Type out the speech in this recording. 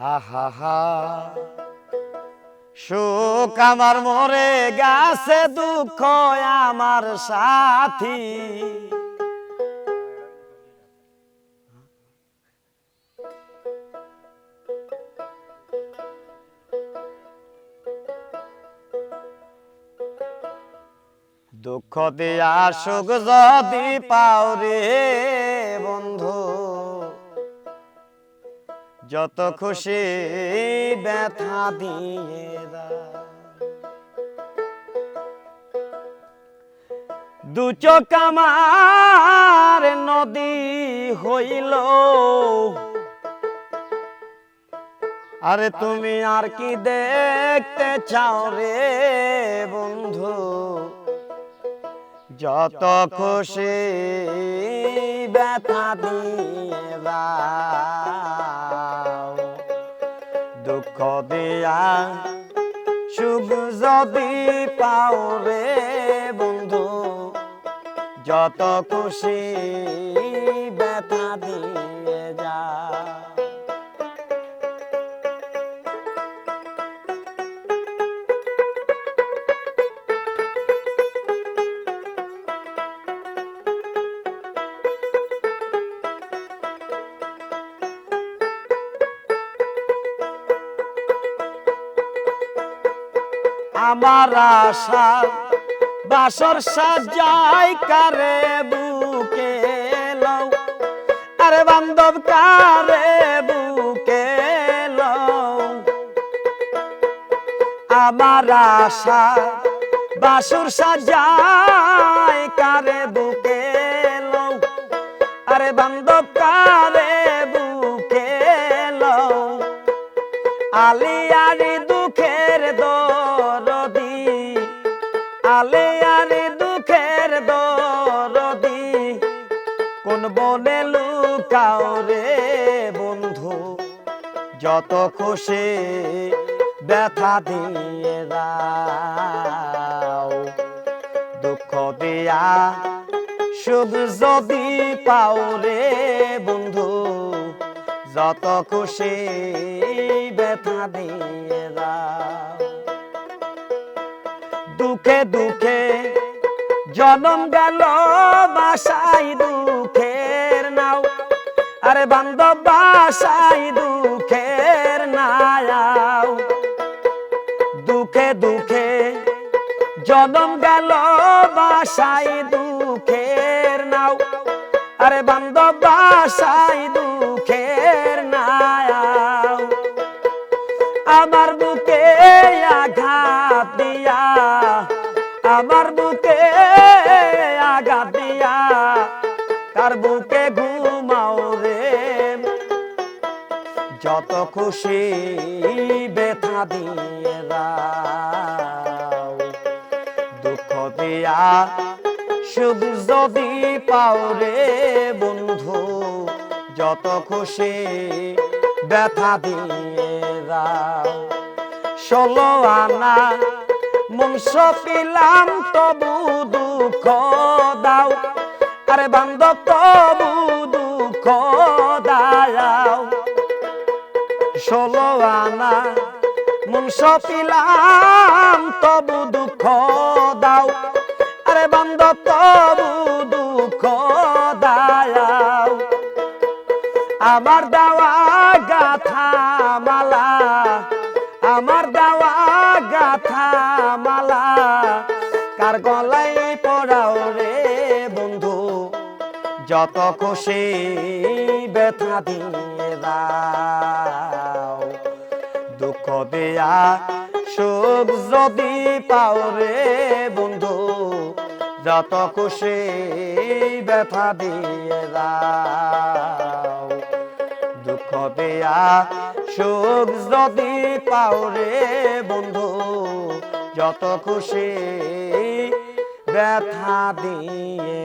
হা হা সুখ আমার মরে গাছে, দুঃখ আমার সাথী। দুঃখ দিয়া সুখ যদি পাও রে বন্ধু। যত খুশি ব্যথা দিয়ে দু চোখ আমার নদী হইল। আরে তুমি আর কি দেখতে চাও রে বন্ধু? যত খুশি ব্যথা দিয়ে দুঃখ দিয়া সুখ যদি পাও রে বন্ধু, যত খুশি ব্যথা দিয়ে আমার আশা, বাসর সাজাই কারে বুকে লও। আরে বান্ধব, কারে বুকে লও। আমার আশা, বাসুর সাজাই কারে বুকে লও। আরে বান্ধব, কারে বুকে লও। আলিয়ারি বনে লুকাও রে বন্ধু। যত খুশি ব্যথা দিয়ে দাও। দুঃখ দিয়া সুখ যদি পাও রে বন্ধু, যত খুশি ব্যথা দিয়ে দুঃখে দুঃখে জনম গেল বাসাই দুঃখের নাও আরে বান্ধব বাসাই দুঃখের নাও দুঃখে দুঃখে জনম গেল বাসাই দুঃখের নাও। আরে বান্ধব বাসাই দুঃখের নাও আমার বুকে আঘাত দিয়া, আমার বুকে আঘাত দিয়া কার বুকে খুশি ব্যথা দিয়ে দুঃখ দিয়া সুখ যদি পাও রে বন্ধু, যত খুশি ব্যথা দিয়ে দাও। ষোলো আনা মংস পিলাম তবু দুঃখ দাও। আরে বান্ধব, তবু দুঃখ ষোলো আনা মংস পিলাম তবু দুঃখ দাও। আরে বন্ধ, তবু দুঃখ দাও আমার দাওয়া গাথা মালা, আমার দাওয়া গাথা মালা, কার গলাই পড়াও রে বন্ধু? যত খুশি ব্যথা দিয়ে দুঃখ দেয়া সুখ যদি পাও রে বন্ধু, যত খুশি ব্যথা দিয়ে দুঃখ দেয়া সুখ যদি পাও রে বন্ধু, যত খুশি ব্যথা দিয়ে